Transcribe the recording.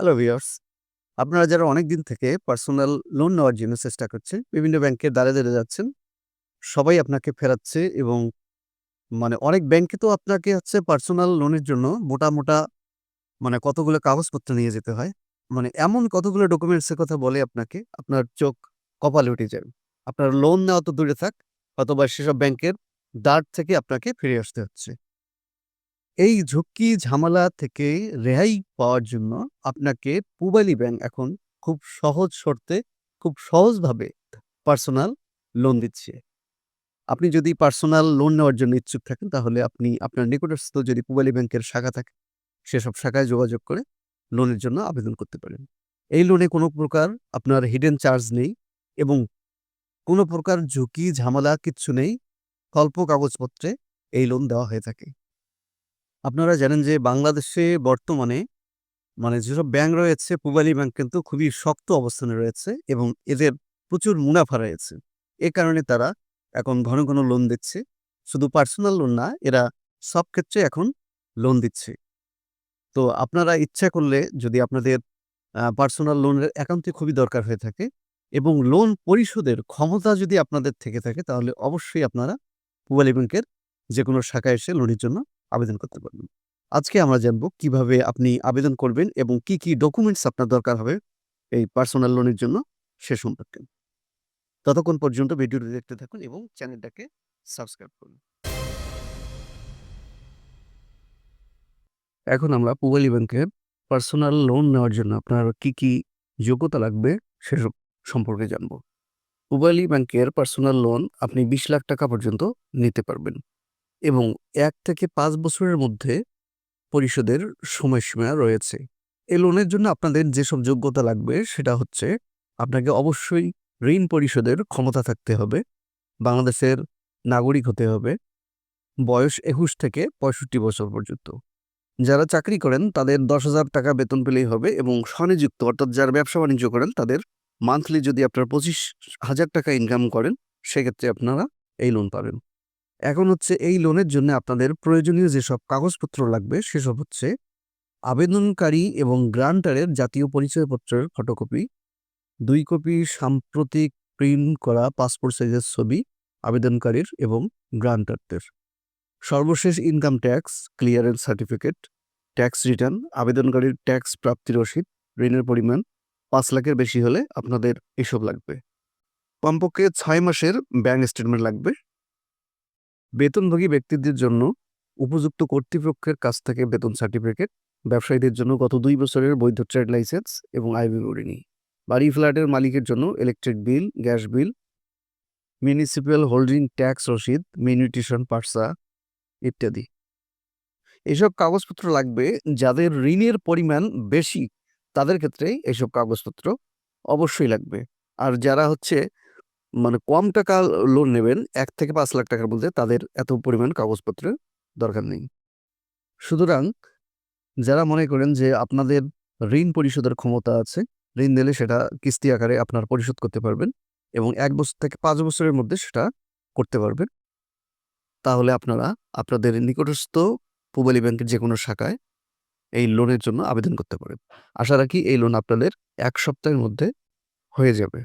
Hello viewers আপনারা যারা অনেক দিন থেকে পার্সোনাল লোন নেওয়ার জন্য চেষ্টা করছেন, বিভিন্ন ব্যাংকের দ্বারে দ্বারে যাচ্ছেন, সবাই আপনাকে ফেরাচ্ছে এবং মানে অনেক ব্যাংকে তো আপনাকে হচ্ছে পার্সোনাল লোনের জন্য মোটা মোটা মানে কতগুলো কাগজপত্র নিয়ে যেতে হয়। মানে এমন কতগুলো ডকুমেন্টসের কথা বলে আপনাকে, আপনার চোখ কপালে উঠে যাবে। আপনার লোন নেওয়া তো দূরে থাক, অথবা সেসব ব্যাংকের দ্বার থেকে আপনাকে ফিরে আসতে হচ্ছে। এই ঝুঁকি, ঝামেলা থেকে রেহাই পাওয়ার জন্য আপনাকে পূবালী ব্যাংক এখন খুব সহজ শর্তে, খুব সহজভাবে পার্সোনাল লোন দিচ্ছে। আপনি যদি পার্সোনাল লোন নেওয়ার জন্য ইচ্ছুক থাকেন, তাহলে আপনি আপনার নিকটস্থ যদি পূবালী ব্যাংকের শাখা থাকে, সেসব শাখায় যোগাযোগ করে লোনের জন্য আবেদন করতে পারেন। এই লোনে কোনো প্রকার আপনার হিডেন চার্জ নেই এবং কোনো প্রকার ঝুঁকি, ঝামেলা কিচ্ছু নেই। স্বল্প কাগজপত্রে এই লোন দেওয়া হয়ে থাকে। আপনারা জানেন যে বাংলাদেশে বর্তমানে মানে যেসব ব্যাংক রয়েছে, পূবালী ব্যাংক কিন্তু খুবই শক্ত অবস্থানে রয়েছে এবং এদের প্রচুর মুনাফা রয়েছে। এ কারণে তারা এখন ঘন ঘন লোন দিচ্ছে। শুধু পার্সোনাল লোন না, এরা সব ক্ষেত্রে এখন লোন দিচ্ছে। তো আপনারা ইচ্ছা করলে যদি আপনাদের পার্সোনাল লোনের একান্তই খুবই দরকার হয়ে থাকে এবং লোন পরিশোধের ক্ষমতা যদি আপনাদের থেকে থাকে, তাহলে অবশ্যই আপনারা পূবালী ব্যাংকের যে কোনো শাখায় এসে লোনের জন্য আবেদন করতে পারবেন। আজকে আমরা জানব কীভাবে আপনি আবেদন করবেন এবং কি কি ডকুমেন্টস আপনার দরকার হবে এই পার্সোনাল লোনের জন্য সে সম্পর্কে। ততক্ষণ পর্যন্ত ভিডিওটি দেখতে থাকুন এবং চ্যানেলটাকে সাবস্ক্রাইব করুন। এখন আমরা পূবালী ব্যাংকের পার্সোনাল লোন নেওয়ার জন্য আপনার কি কি যোগ্যতা লাগবে সেসব সম্পর্কে জানব। পূবালী ব্যাংকের পার্সোনাল লোন আপনি বিশ লাখ টাকা পর্যন্ত নিতে পারবেন। এবং এক থেকে পাঁচ বছরের মধ্যে পরিশোধের সময়সীমা রয়েছে। এই লোনের জন্য আপনাদের যেসব যোগ্যতা লাগবে সেটা হচ্ছে আপনাকে অবশ্যই ঋণ পরিশোধের ক্ষমতা থাকতে হবে, বাংলাদেশের নাগরিক হতে হবে, বয়স একুশ থেকে পঁয়ষট্টি বছর পর্যন্ত। যারা চাকরি করেন তাদের দশ হাজার টাকা বেতন পেলেই হবে এবং স্বনিযুক্ত অর্থাৎ যারা ব্যবসা বাণিজ্য করেন তাদের মান্থলি যদি আপনার পঁচিশ হাজার টাকা ইনকাম করেন, সেক্ষেত্রে আপনারা এই লোন পাবেন। এখন হচ্ছে এই লোনের জন্য আপনাদের প্রয়োজনীয় যেসব কাগজপত্র লাগবে, সেসব হচ্ছে আবেদনকারী এবং গ্রান্টারের জাতীয় পরিচয়পত্রের ফটোকপি দুই কপি সাম্প্রতিক প্রিন্ট করা পাসপোর্ট সাইজের ছবি আবেদনকারীর এবং গ্রান্টারদের সর্বশেষ income tax clearance certificate tax return আবেদনকারীর ট্যাক্স প্রাপ্তি রসিদ, ঋণের পরিমাণ, পাঁচ লাখের বেশি হলে আপনাদের এসব লাগবে। কমপক্ষে ছয় মাসের ব্যাংক স্টেটমেন্ট লাগবে। বেতনভোগী ব্যক্তিদের জন্য উপযুক্ত কর্তৃপক্ষের কাছ থেকে বেতন সার্টিফিকেট, ব্যবসায়ীদের জন্য গত দুই বছরের বৈধ ট্রেড লাইসেন্স এবং আয় বিবরণী। বাড়ি ফ্ল্যাটের মালিকের জন্য electric bill gas bill municipal holding tax রসিদ মিউনিটিশন পার্সা ইত্যাদি। এসব কাগজপত্র লাগবে যাদের ঋণের পরিমাণ বেশি, তাদের ক্ষেত্রে এসব কাগজপত্র অবশ্যই লাগবে। আর যারা হচ্ছে মানে কম টাকা লোন নেবেন, এক থেকে পাঁচ লাখ টাকার মধ্যে তাদের এত পরিমাণ কাগজপত্রের দরকার নেই। সুতরাং যারা মনে করেন যে আপনাদের ঋণ পরিশোধের ক্ষমতা আছে, ঋণ দিলে সেটা কিস্তি আকারে আপনার পরিশোধ করতে পারবেন এবং এক বছর থেকে পাঁচ বছরের মধ্যে সেটা করতে পারবেন। তাহলে আপনারা আপনাদের নিকটস্থ পূবালী ব্যাংকের যে কোনো শাখায় এই লোনের জন্য আবেদন করতে পারেন। আশা রাখি এই লোন আপনাদের এক সপ্তাহের মধ্যে হয়ে যাবে।